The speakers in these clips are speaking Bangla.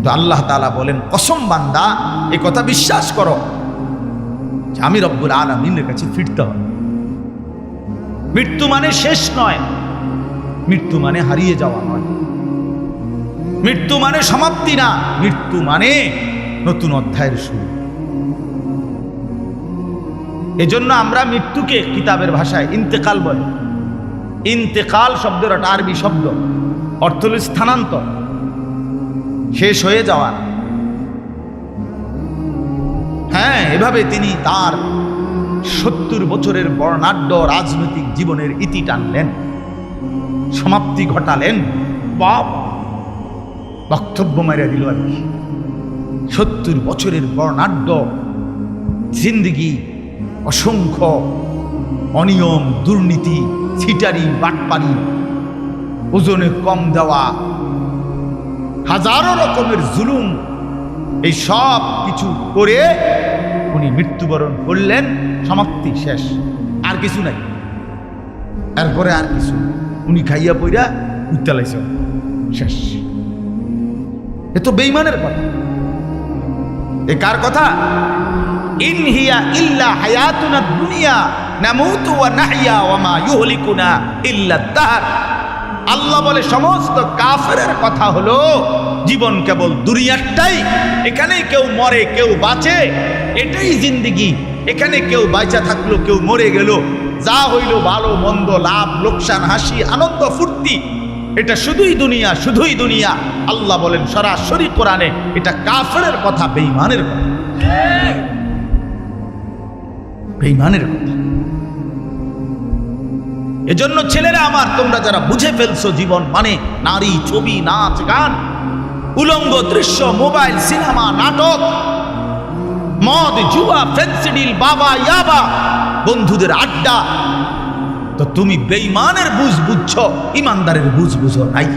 কিন্তু আল্লাহ তাআলা বলেন, কসম বান্দা, এ কথা বিশ্বাস করো যে আমি রব্বুল আলমিনের কাছে ফিরতে হবে। মৃত্যু মানে শেষ নয়, মৃত্যু মানে হারিয়ে যাওয়া নয়। মৃত্যু মানে সমাপ্তি না, মৃত্যু মানে নতুন অধ্যায়ের শুরু। এজন্য আমরা মৃত্যুকে কিতাবের ভাষায় ইন্তেকাল বলি। ইন্তেকাল শব্দের একটা আরবি শব্দ, অর্থ স্থানান্তর। শেষ হয়ে যাওয়ার। হ্যাঁ এভাবে তিনি তার সত্তর বছরের বর্ণাঢ্য রাজনৈতিক জীবনের ইতি টানলেন, সমাপ্তি ঘটালেন, বাপ বক্তব্য মারিয়া দিল আর কি। সত্তর বছরের বর্ণাঢ্য জিন্দগি, অসংখ্য অনিয়ম, দুর্নীতি, ছিটারি বাটপানি ওজনে কম দেওয়া হাজারো রকমের জুলুম, এই সব কিছু করে উনি মৃত্যুবরণ করলেন, সমাপ্তি শেষ, আর কিছু নাই। এরপরে আর কিছু উনি খাইয়া পইরা উত্তালাইছে শেষ। এ তো বেইমানের কথা। এ কার কথা? ইন হিয়া ইল্লা হায়াতুনা দুনিয়া, নামুতু ওয়া নাহইয়া ওয়া মা ইউহলিকুনা ইল্লা দাহর। আল্লাহ বলে, সমস্ত কাফেরের কথা হলো, জীবন কেবল দুনিয়ারটাই। এখানে কেউ মরে, কেউ বাঁচে, এটাই জিন্দিগি। এখানে কেউ বাইচা থাকল, কেউ মরে গেল। যা হইল ভালো, মন্দ, লাভ, লোকসান, হাসি, আনন্দ, ফুর্তি, এটা শুধুই দুনিয়া শুধুই দুনিয়া। আল্লাহ বলেন, সরাসরি কোরআনে এটা কাফেরের কথা, বেঈমানের কথা। বেইমানের কথা। এজন্য ছেলেরা আমার, তোমরা যারা বুঝে ফেলছো জীবন মানে নারী, ছবি, নাচ, গান, উলঙ্গ দৃশ্য, মোবাইল, সিনেমা, নাটক, মদ, জুয়া ফেন্সিডিল বাবা, ইয়াবা, বন্ধুদের আড্ডা, তো তুমি বেঈমানের বুঝ বুঝছ, ইমানদারের বুঝ বুঝো নাই।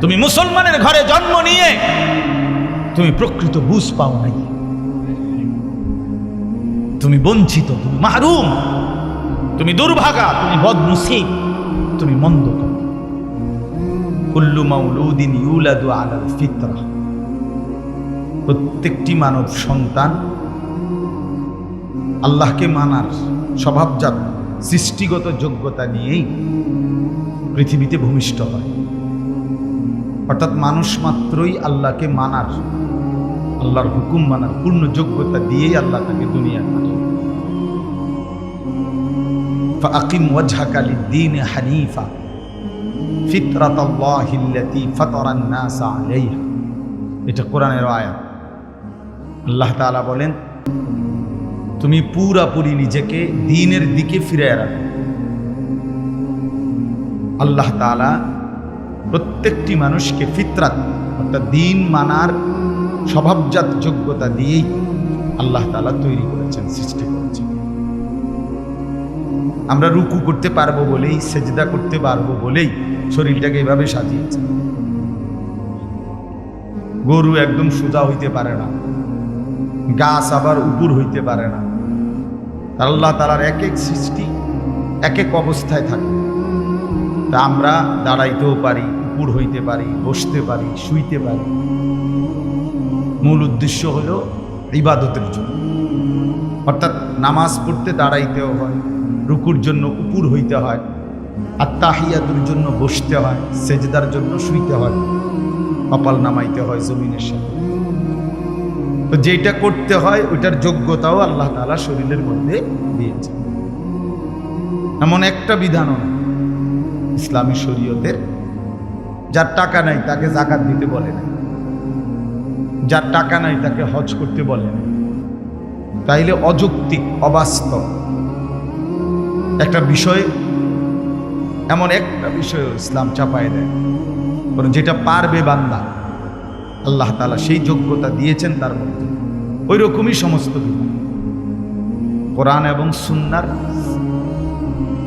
তুমি মুসলমানের ঘরে জন্ম নিয়ে তুমি প্রকৃত বুঝ পাও নাই। তুমি বঞ্চিত, তুমি মাহরুম। তুমি দুর্ভাগা, তুমি বদনসিব তুমি মন্দ কুল্লু মাউলুদিন ইউলাদু আলাল ফিতরা। প্রত্যেকটি মানব সন্তান আল্লাহকে মানার স্বভাবজাত, সৃষ্টিগত যোগ্যতা নিয়েই পৃথিবীতে ভূমিষ্ঠ হয়। অর্থাৎ মানুষ মাত্রই আল্লাহকে মানার, আল্লাহর হুকুম মানার পূর্ণ যোগ্যতা দিয়েই আল্লাহ তাকে দুনিয়া পাঠায়। فأقم وجهك للدين حنيفا فطرة الله التي فطر الناس عليها এটা কোরআনের আয়াত আল্লাহ তাআলা বলেন তুমি পুরাপুরি নিজেকে দিনের দিকে ফিরে রাখো আল্লাহ তাআলা প্রত্যেকটি মানুষকে ফিতরাত অর্থাৎ দিন মানার স্বভাবজাত যোগ্যতা দিয়েই আল্লাহ তাআলা তৈরি করেছেন সৃষ্টি করেছেন আমরা রুকু করতে পারব বলেই, সেজদা করতে পারব বলেই শরীরটাকে এভাবে সাজিয়েছে। গরু একদম সোজা হইতে পারে না। গাছ আবার উপর হইতে পারে না। আল্লাহ তালার এক এক সৃষ্টি এক এক অবস্থায় থাকে। তা আমরা দাঁড়াইতেও পারি, উপর হইতে পারি, বসতে পারি, শুইতে পারি। মূল উদ্দেশ্য হলো ইবাদতের জন্য। অর্থাৎ নামাজ পড়তে দাঁড়াইতেও হয় রুকুর জন্য উপুর হইতে হয় আর তাহিয়াতুর জন্য বসতে হয়, সেজদার জন্য শুইতে হয়, কপাল নামাইতে হয় জমিনের সাথে। তো যেটা করতে হয়, ওইটার যোগ্যতাও আল্লাহ তালা শরীরের মধ্যে দিয়েছে এমন একটা বিধানও ইসলামী শরীয়তের। যার টাকা নাই, তাকে জাকাত দিতে বলে না যার টাকা নাই, তাকে হজ করতে বলে না তাইলে অযৌক্তিক, অবাস্তব একটা বিষয়, এমন একটা বিষয় ইসলাম চাপায় দেয়। কারণ যেটা পারবে বান্দা, আল্লাহ তালা সেই যোগ্যতা দিয়েছেন তার মধ্যে। ওই রকমই সমস্ত কোরআন এবং সুন্নার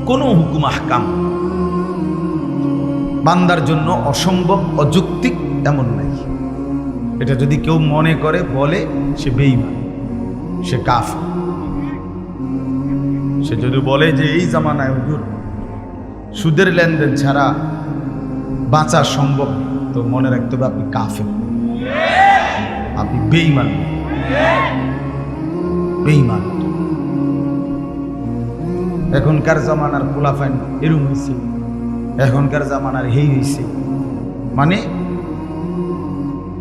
কোনো হুকুম আহকাম বান্দার জন্য অসম্ভব, অযৌক্তিক এমন নাই। এটা যদি কেউ মনে করে, বলে, সে বেইমান সে কাফ সে যদি বলে যে এই জামানায় হুজুর সুদের লেনদেন ছাড়া বাঁচা সম্ভব, তো মনে রাখতে হবে আপনি কাফে আপনি বেইমান বেইমান এখনকার জামানার পোলাফাইন এরম হয়েছে এখনকার জামানার হেই হয়েছে মানে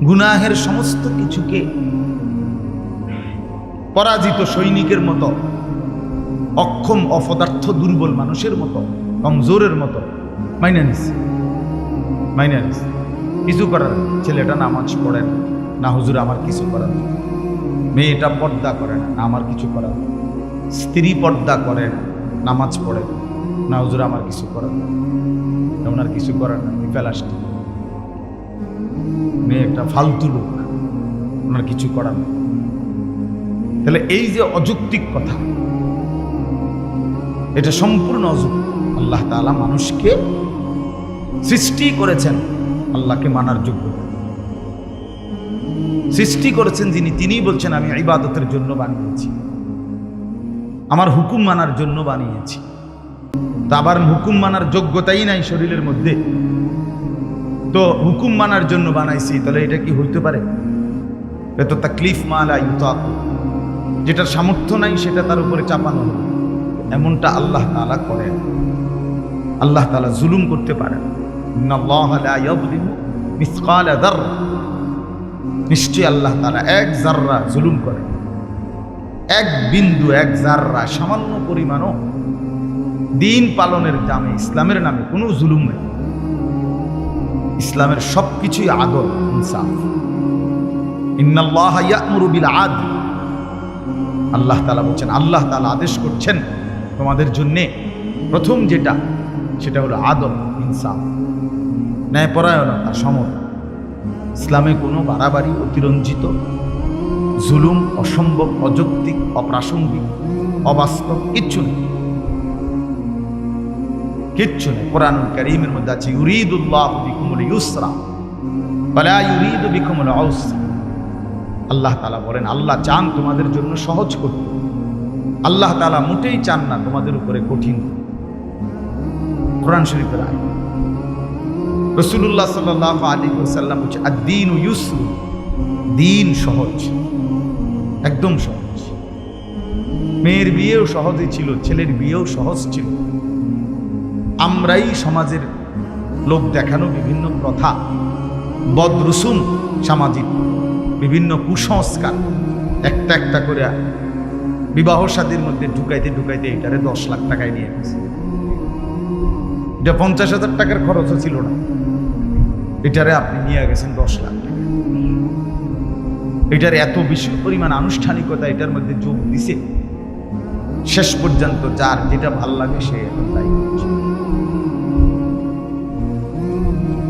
গুনাহের সমস্ত কিছুকে পরাজিত সৈনিকের মতো অক্ষম অপদার্থ দুর্বল মানুষের মতো, কমজোরের মতো। মাইনে নিছে মাইনে নিছে কিছু করার ছেলেটা নামাজ পড়ে না। না হুজুর, আমার কিছু করার। মেয়েটা পর্দা করে না। না আমার কিছু করার স্ত্রী পর্দা করে না। নামাজ পড়ে না। হুজুর, আমার কিছু করার নেই। ওনার কিছু করার না ফেলাসটি মেয়ে একটা ফালতু লোক। ওনার কিছু করার তাহলে এই যে অযৌক্তিক কথা এটা সম্পূর্ণ অযৌক্তিক আল্লাহ তাআলা মানুষকে সৃষ্টি করেছেন আল্লাহকে মানার যোগ্যতা সৃষ্টি করেছেন যিনি, তিনিই বলছেন, আমি ইবাদতের জন্য বানিয়েছি। আমার হুকুম মানার জন্য বানিয়েছি। তা আবার হুকুম মানার যোগ্যতাই নাই শরীরের মধ্যে। তো হুকুম মানার জন্য বানাইছি, তাহলে এটা কি হইতে পারে? এত তাকলিফ মালা ইউতাক। যেটার সামর্থ্য নাই, সেটা তার উপরে চাপানো এমনটা আল্লাহ তাআলা করেন। আল্লাহ তালা জুলুম করতে পারেন। নিশ্চয়ই আল্লাহ তালা এক জাররা জুলুম করেন এক বিন্দু, এক জাররা সামান্য পরিমাণও দিন পালনের নামে, ইসলামের নামে কোনো জুলুম নেই। ইসলামের সবকিছুই আদল ইনসাফ। ইন্নাল্লাহ ইয়ামুরু বিল আদল। আল্লাহ তাআলা বলছেন, আল্লাহ তাআলা আদেশ করছেন তোমাদের জন্যে প্রথম যেটা, সেটা হলো আদল ইনসাফ, ন্যায়পরায়ণতা সমর। ইসলামে কোনো বাড়াবাড়ি, অতিরঞ্জিত, জুলুম, অসম্ভব, অযৌক্তিক, অপ্রাসঙ্গিক, অবাস্তব, কিচ্ছু নেই। কিচ্ছু নেই। কোরআন করিমের মধ্যে আছে ইউরিদ ইউরিদুল্লাহ বিকুমুল ইউসরা বলা ইউরিদ বিকুমুল আউসরা আল্লাহ তালা বলেন, আল্লাহ চান তোমাদের জন্য সহজ করতে। আল্লাহ তালা মোটেই চান না তোমাদের উপরে কঠিন। কোরআন শরীফের আয় রসুল্লাহ সাল্লাহ আলী সাল্লাম বলছে আর দিন ইউসরু। দিন সহজ, একদম সহজ। মেয়ের বিয়েও সহজই ছিল, ছেলের বিয়েও সহজ ছিল। আমরাই সমাজের লোক দেখানো বিভিন্ন প্রথা বদরসুম সামাজিক বিভিন্ন কুসংস্কার, একটা একটা করে বিবাহ সাদীর মধ্যে ঢুকাইতে ঢুকাইতে এটারে দশ লাখ টাকায় নিয়ে গেছে। এটা পঞ্চাশ হাজার টাকার খরচও ছিল না। এটারে আপনি নিয়ে গেছেন দশ লাখ এটার এত বেশি পরিমাণ আনুষ্ঠানিকতা এটার মধ্যে যোগ দিছে, শেষ পর্যন্ত যার যেটা ভালো লাগে সে তাই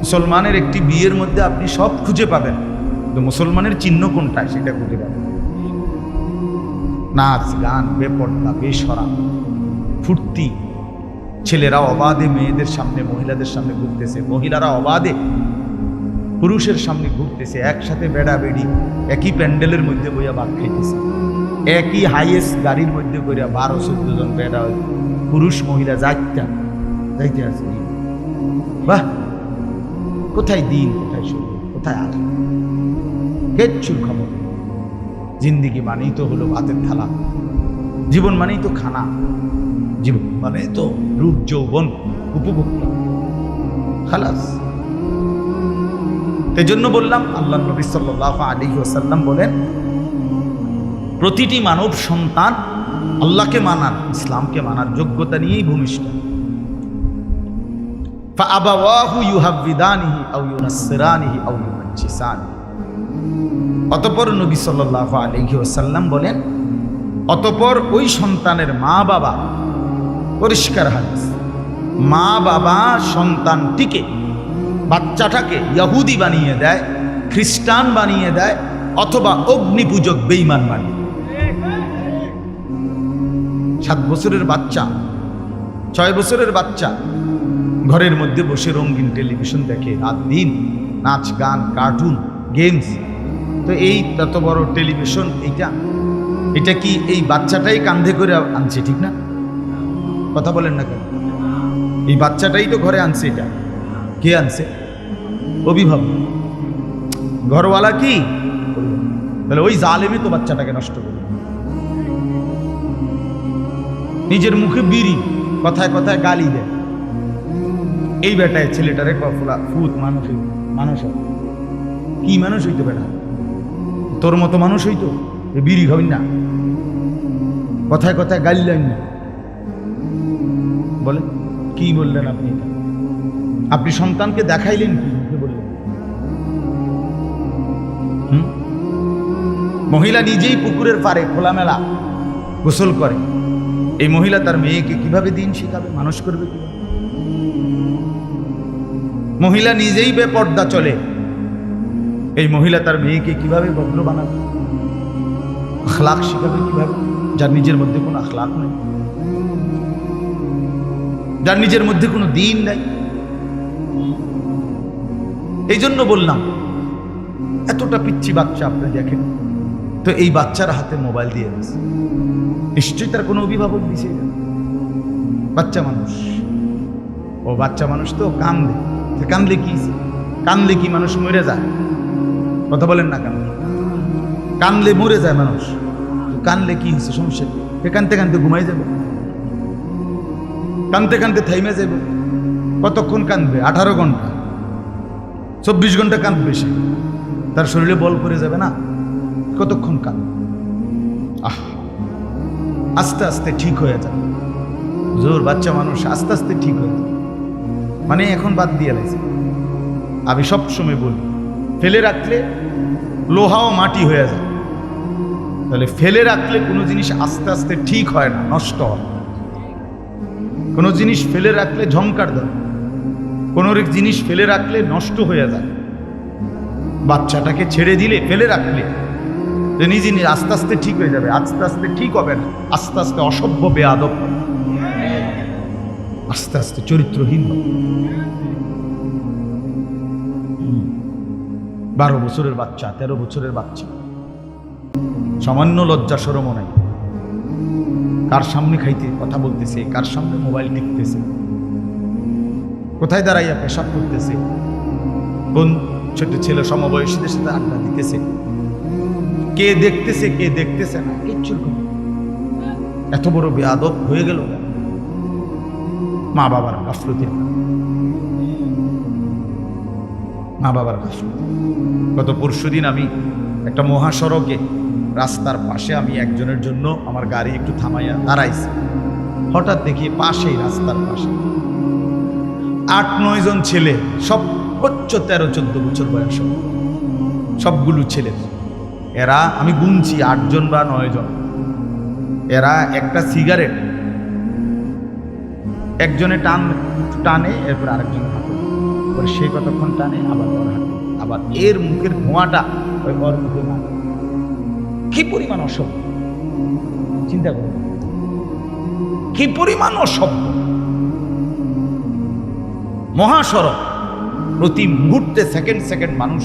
মুসলমানের একটি বিয়ের মধ্যে আপনি সব খুঁজে পাবেন, কিন্তু মুসলমানের চিহ্ন কোনটা সেটা খুঁজে পাবেন নাচ, গান, বেপর্দা, বেসরা, ফুর্তি। ছেলেরা অবাধে, মেয়েদের সামনে, মহিলাদের সামনে ঘুরতেছে। মহিলারা অবাধে, পুরুষের সামনে ঘুরতেছে। একসাথে বেড়া বেড়ি একই প্যান্ডেলের মধ্যে বইয়া বাদ খাইতেছে। একই হাইয়েস্ট গাড়ির মধ্যে করিয়া বারো, চোদ্দ জন বেড়া পুরুষ, মহিলা যাইতা যাইতে। আছে বাহ! কোথায় দিন, কোথায় শুরু কোথায় আগে কিচ্ছুর খবর। জিন্দিগি মানেই তো হলো ভাতের থালা জীবন মানেই তো খানা জীবন মানে তো রূপ যৌবন উপভোক্তা খালাস জন্য বললাম আল্লাহ নবী সাল্লাহ আলী ওসাল্লাম বলেন প্রতিটি মানব সন্তান আল্লাহকে মানার ইসলামকে মানার যোগ্যতা নিয়েই ভূমিষ্ঠ فأبواه يهودانه أو ينصرانه أو يمجسانه অতপর নবী সাল্লাহ আলহি ওসাল্লাম বলেন, অতপর ওই সন্তানের মা বাবা পরিষ্কার হাদিস। মা বাবা সন্তানটিকে, বাচ্চাটাকে ইয়াহুদি বানিয়ে দেয়, খ্রিস্টান বানিয়ে দেয়, অথবা অগ্নিপূজক বেইমান বানিয়ে সাত বছরের বাচ্চা, ছয় বছরের বাচ্চা, ঘরের মধ্যে বসে রঙিন টেলিভিশন দেখে রাত দিন, নাচ গান, কার্টুন, গেমস তো এই তত বড় টেলিভিশন, এইটা? এটা কি এই বাচ্চাটাই কান্ধে করে আনছে, ঠিক না? কথা বলেন না কেন? এই বাচ্চাটাই তো ঘরে আনছে এটা। কে আনছে? অভিভাবক। ঘরওয়ালা কি? তাহলে ওই জালেমে তো বাচ্চাটাকে নষ্ট করবে নিজের মুখে বিড়ি, কথায় কথায় গালি দেয়। এই বেটায় ছেলেটারে কফলা, ফুত মানুষ। মানুষ। কি মানুষ হইতো বেটা? তোর মতো মানুষ হইতো এ বিড়ি খাবেন না। কথায় কথায় গাইলেন না। বলে, কি বললেন আপনি আপনি সন্তানকে দেখাইলেন কি? মহিলা নিজেই পুকুরের পারে খোলামেলা গোসল করে। এই মহিলা তার মেয়েকে কীভাবে দিন শেখাবে? মানুষ করবে কীভাবে? মহিলা নিজেই বেপর্দা চলে। এই মহিলা তার মেয়েকে কীভাবে ভদ্র বানাবে? আখলাক শিখাবে কীভাবে? যার নিজের মধ্যে কোনো আখলাক নেই। যার নিজের মধ্যে কোনো দিন নাই। এই জন্য বললাম, এতটা পিচ্ছি বাচ্চা আপনি দেখেন। তো এই বাচ্চার হাতে মোবাইল দিয়ে দিয়েছে। নিশ্চয়ই তার কোনো অভিভাবক দিছে। বাচ্চা মানুষ। ও বাচ্চা মানুষ তো কান্দে। কান্দলে কি? কান্দলে কি মানুষ মরে যায়? কথা বলেন না কান্দলে কানলে মরে যায় মানুষ। কানলে কি হচ্ছে সমস্যা কি? কানতে কানতে ঘুমাই যাবে? কানতে কানতে থাইমে যাবে? কতক্ষণ কাঁদবে আঠারো ঘণ্টা। চব্বিশ ঘণ্টা কাঁদবে সে। তার শরীরে বল করে যাবে না? কতক্ষণ কান? আহ, আস্তে আস্তে ঠিক হয়ে যাবে জোর, বাচ্চা মানুষ আস্তে আস্তে ঠিক হয়ে যাবে মানে এখন বাদ দিয়ে লাইছে। আমি সব সময় বলি ফেলে রাখলে লোহাও মাটি হয়ে যায়। তাহলে ফেলে রাখলে কোনো জিনিস আস্তে আস্তে ঠিক হয় না, নষ্ট হয়। কোনো জিনিস ফেলে রাখলে ঝংকার দেয়। কোনো জিনিস ফেলে রাখলে নষ্ট হয়ে যায়। বাচ্চাটাকে ছেড়ে দিলে, ফেলে রাখলে, যে নিজে নিজে আস্তে আস্তে ঠিক হয়ে যাবে, আস্তে আস্তে ঠিক হবে না, আস্তে আস্তে অসভ্য, বেয়াদব। হবে। আস্তে আস্তে চরিত্রহীন বারো বছরের বাচ্চা, তেরো বছরের বাচ্চা। সামান্য লজ্জা সরম নাই। কার সামনে খাইতে কথা বলতেছে, কার সামনে মোবাইল টিপতেছে? কোথায় দাঁড়াইয়া পেশাব করতেছে? কোন ছোট ছেলে সমবয়সীদের সাথে আড্ডা দিতেছে? কে দেখতেছে কে দেখতেছে না, কিচ্ছু এত বড় বেয়াদব হয়ে গেল। মা বাবার গাফলতি মা বাবার গাফলতি গত পরশু দিন আমি একটা মহাসড়কে রাস্তার পাশে আমি একজনের জন্য আমার গাড়ি একটু থামাইয়া দাঁড়াইছি। হঠাৎ দেখি পাশেই রাস্তার পাশে আট, নয় জন ছেলে সর্বোচ্চ তেরো, চোদ্দ বছর বয়স। সবগুলো ছেলে। এরা, আমি গুনছি আটজন বা নয় জন। এরা একটা সিগারেট। একজনে টান, টানে, এরপর আরেকজন পরে সে কতক্ষণ টানে, আবার আবার এর মুখের ধোঁয়াটা ওই ওর মুখে না কি পরিমাণ অসভ্য? চিন্তা করুন কি পরিমাণ অসভ্য? মহাসড়ক। প্রতি মুহূর্তে সেকেন্ড সেকেন্ড মানুষ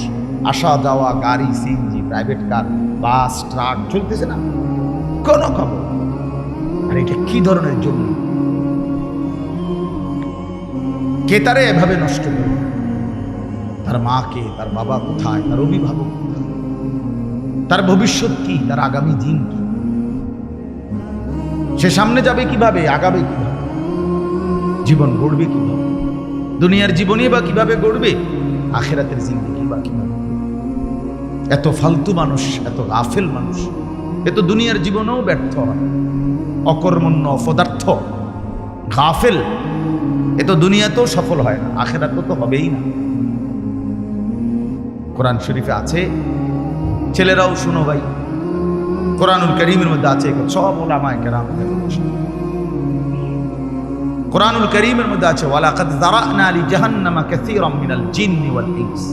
আসা যাওয়া, গাড়ি, CNG private car bus truck চলতেছে না। কোনো খবর? আর এটা কি ধরনের জন্য কে তারে এভাবে নষ্ট করবে? তার মাকে, তার বাবা কোথায়? তার অভিভাবক তার ভবিষ্যৎ কি? তার আগামী দিন কি? সে সামনে যাবে কীভাবে? আগাবে কীভাবে? জীবন গড়বে কীভাবে? দুনিয়ার জীবনে বা কীভাবে গড়বে? আখেরাতের জিন্দগি বা কীভাবে? এত ফালতু মানুষ, এত গাফেল মানুষ এত দুনিয়ার জীবনেও ব্যর্থ হয়। অকর্মণ্য, অপদার্থ, গাফেল। এ তো দুনিয়াতেও সফল হয় না আখেরাত তো হবেই না। কোরআন শরীফে আছে, ছেলেরাও শুনো ভাই, কোরআনুল করিমের মধ্যে আছে সব ওলামায় কেরাম কোরআনুল করিমের মধ্যে আছে, ওয়ালাকাদ যারানা লি জাহান্নামা কাসীরাম মিনাল জিন্নি ওয়াল ইনস।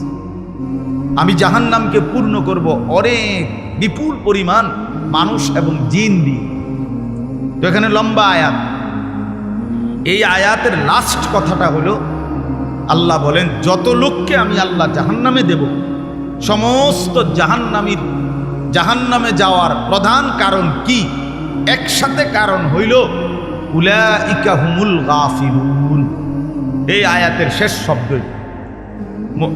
আমি জাহান্নামকে পূর্ণ করব অনেক বিপুল পরিমাণ মানুষ এবং জিন দিয়ে। তো এখানে লম্বা আয়াত। এই আয়াতের লাস্ট কথাটা হলো, আল্লাহ বলেন, যত লোককে আমি আল্লাহ জাহান্নামে দেব, সমস্ত জাহান্নামীর, জাহান্নামে যাওয়ার প্রধান কারণ কি? একসাথে কারণ হইল, উলাইকা হুমুল গাফিলুন। এই আয়াতের শেষ শব্দ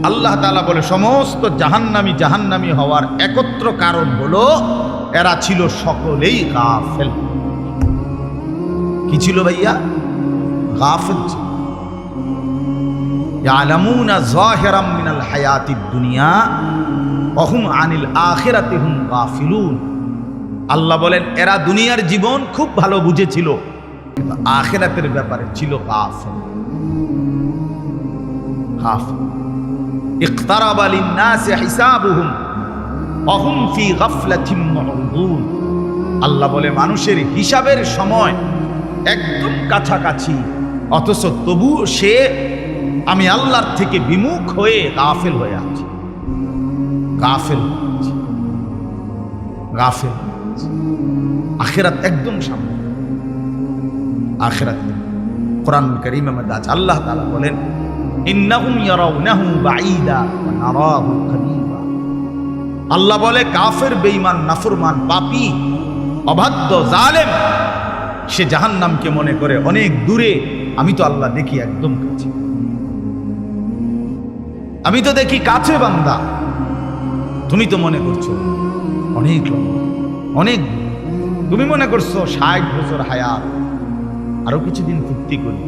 আল্লাহ তাআলা বলে, সমস্ত জাহান্নামি জাহান্নামি হওয়ার একত্র কারণ হলো, এরা ছিল সকলেই গাফেল। কি ছিল ভাইয়া? গাফেল ছিল। ইয়ালামুনা যাহিরাম মিনাল হায়াতিদ দুনিয়া, অহুম আনিল আখিরাতি হুম গাফিলুন। আল্লাহ বলেন, এরা দুনিয়ার জীবন খুব ভালো বুঝেছিল, কিন্তু আখিরাতের ব্যাপারে ছিল গাফিল। গাফিল। ইকতারাবা লিন-নাসি হিসাবুহুম, অহুম ফি গাফলাতিম মুরদুন আল্লাহ বলে, মানুষের হিসাবের সময় একদম কাছাকাছি। অথচ তবু সে আমি আল্লাহর থেকে বিমুখ হয়ে গাফেল হয়ে আছি। গাফেল। গাফেল আখেরাত একদম সামনে। আখেরাত কোরআন করিম মধ্যে আছে আল্লাহ তাআলা বলেন আল্লাহ বলে, কাফের, বেঈমান, নাফরমান, পাপী, অবাধ্য, জালেম, সে জাহান্নামকে মনে করে অনেক দূরে আমি তো আল্লাহ দেখি একদম কাছে। আমি তো দেখি কাছে বান্দা। তুমি তো মনে করছ অনেক অনেক তুমি মনে করছ ষাট বছর হায়াত, আরও কিছুদিন ফুর্তি করি।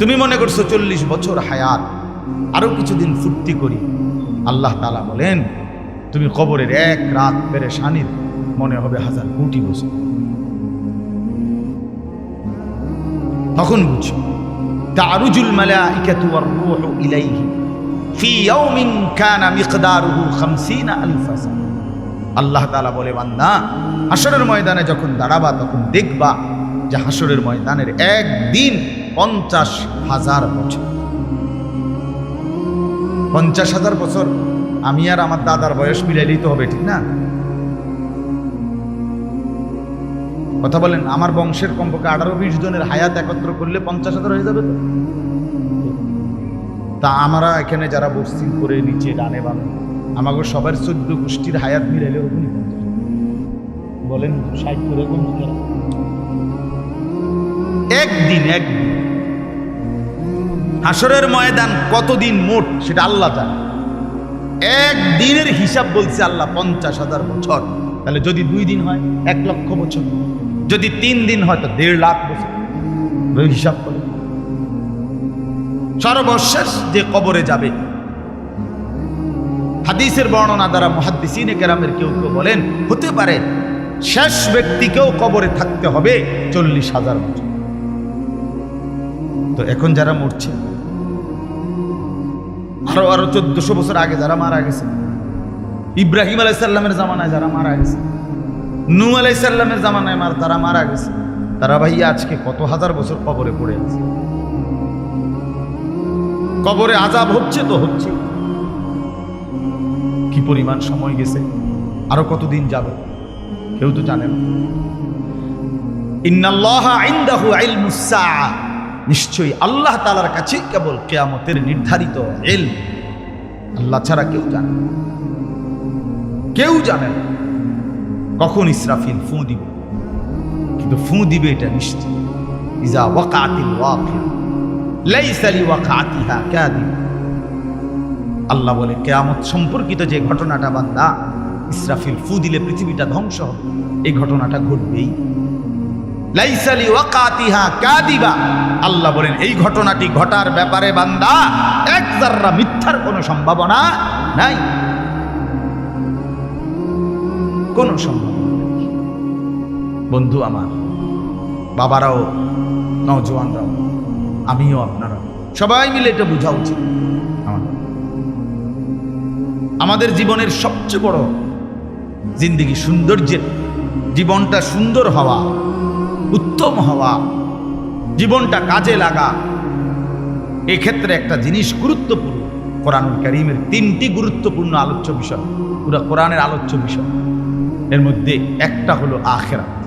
তুমি মনে করছ চল্লিশ বছর হায়াত, আরও কিছুদিন ফুর্তি করি। আল্লাহ তালা বলেন, তুমি কবরের এক রাত পেরেশানির, মনে হবে হাজার কোটি বছর। তখন বুঝো তারুজুল মালাইকাতু ওয়ার রূহু ইলাইহি, ফি ইয়াউমিন কানা মিকদারুহু 50 আলফ সানা আল্লাহ তাআলা বলে, বান্দা হাসরের ময়দানে যখন দাঁড়াবা, তখন দেখবা যে হাসরের ময়দানের একদিন পঞ্চাশ হাজার বছর। পঞ্চাশ হাজার বছর, আমি আর আমার দাদার বয়স মিলাইলেই তো হবে, ঠিক না? কথা বলেন, আমার বংশের কমপক্ষে আঠারো বিশ জনের হায়াত একত্র করলে পঞ্চাশ হাজার হয়ে যাবে তো? আমরা এখানে যারা বসছি করে নিচে ডানে বামে আমাকে সবার চোদ্দ গোষ্ঠীর হায়াত মিলাইলে নি বলেন একদিন একদিন। হাসরের ময়দান কতদিন মোট, সেটা আল্লাহ জানে। একদিনের হিসাব বলছে আল্লাহ পঞ্চাশ হাজার বছর। তাহলে যদি দুই দিন হয়, এক লক্ষ বছর। যদি তিন দিন হয় তো দেড় লাখ বছর। হিসাব করে। সর্বশেষ যে কবরে যাবে, হাদিসের বর্ণনা দ্বারা মহাদ্দিসিনে কেরামের কেউ কেউ বলেন, হতে পারে শেষ ব্যক্তিকেও কবরে থাকতে হবে চল্লিশ হাজার বছর। তো এখন যারা মরছে, আরও আরও চোদ্দশো বছর আগে যারা মারা গেছে, ইব্রাহিম আলাইসাল্লামের জামানায় যারা মারা গেছে নু আলাইসাল্লামের জামানায় মার তারা মারা গেছে। তারা ভাইয়া আজকে কত হাজার বছর কবরে পড়ে আছে। কবরে আজাব হচ্ছে তো হচ্ছে। কি পরিমাণ সময় গেছে, আরও কতদিন যাবে, কেউ তো জানে না। নিশ্চয়ই আল্লাহ তালার কাছে কেবল কেয়ামতের নির্ধারিত এল আল্লাহ ছাড়া কেউ জানে কেউ জানে না। কখন ইসরাফিল ফু দিবে? কিন্তু ফু দিবে এটা নিশ্চিত। ওয়াকাতিল কাযিবা। আল্লাহ বলে, কেয়ামত সম্পর্কিত যে ঘটনাটা বান্দা, ইসরাফিল ফু দিলে পৃথিবীটা ধ্বংস হবে। এই ঘটনাটা ঘটবেই। লাইসালি ওয়াকাতিহা কাদিবা আল্লাহ বলেন, এই ঘটনাটি ঘটার ব্যাপারে বান্দা, এক জাররা মিথ্যার কোনো সম্ভাবনা নাই। কোনো সম্ভাবনা। বন্ধু আমার, বাবারাও, নওজোয়ানরাও, আমিও আপনারাও সবাই মিলে এটা বোঝা উচিত। আমাদের জীবনের সবচেয়ে বড় জিন্দিগি সৌন্দর্যের, জীবনটা সুন্দর হওয়া, উত্তম হওয়া, জীবনটা কাজে লাগা, এক্ষেত্রে একটা জিনিস গুরুত্বপূর্ণ। কোরআনুল করিমের তিনটি গুরুত্বপূর্ণ আলোচ্য বিষয়। পুরো কোরআনের আলোচ্য বিষয়। এর মধ্যে একটা হলো আখেরাত।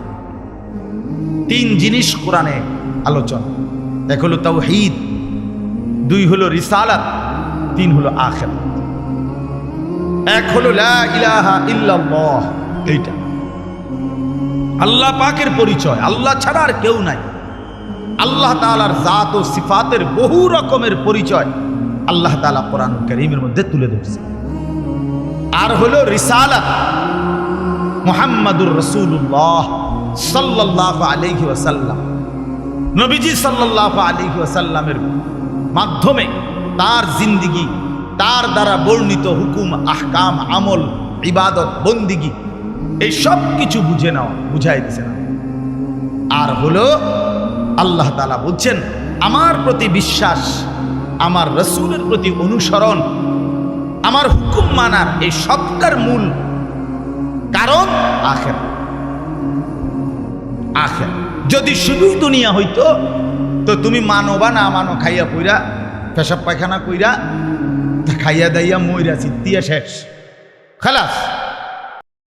তিন জিনিস কোরআনে আলোচনা। এক হলো তাওহীদ, দুই হলো রিসালাত, তিন হলো আখেরাত। এক হলো এইটা। আল্লাহ পাকের পরিচয়, আল্লাহ ছাড়া আর কেউ নাই। আল্লাহ তাআলার জাত ও সিফাতের বহু রকমের পরিচয় আল্লাহ তালা কোরআন করিমের মধ্যে তুলে ধরছে। আর হলো রিসালাত, মোহাম্মদুর রসুল্লাহ সাল্লাহ আলহি ওয়াসাল্লাম। নবীজি সাল্লাহ আলহি ওয়াসাল্লামের মাধ্যমে তার জিন্দিগি, তার দ্বারা বর্ণিত হুকুম, আহকাম, আমল, ইবাদত, বন্দিগি, এই সব কিছু বুঝে নাও, বুঝাই দিছে না। আর হলো, আল্লাহ তালা বলছেন, আমার প্রতি বিশ্বাস, আমার রসুলের প্রতি অনুসরণ, আমার হুকুম মানার এই সবটার মূল কারণ আখের আখের। যদি শুধুই দুনিয়া হইতো, তো তুমি মানো বা না, মানো, খাইয়া পইরা, পেশাব পায়খানা কইরা খাইয়া দাইয়া মইরা, চিত্তিয়া শেষ। খালাস।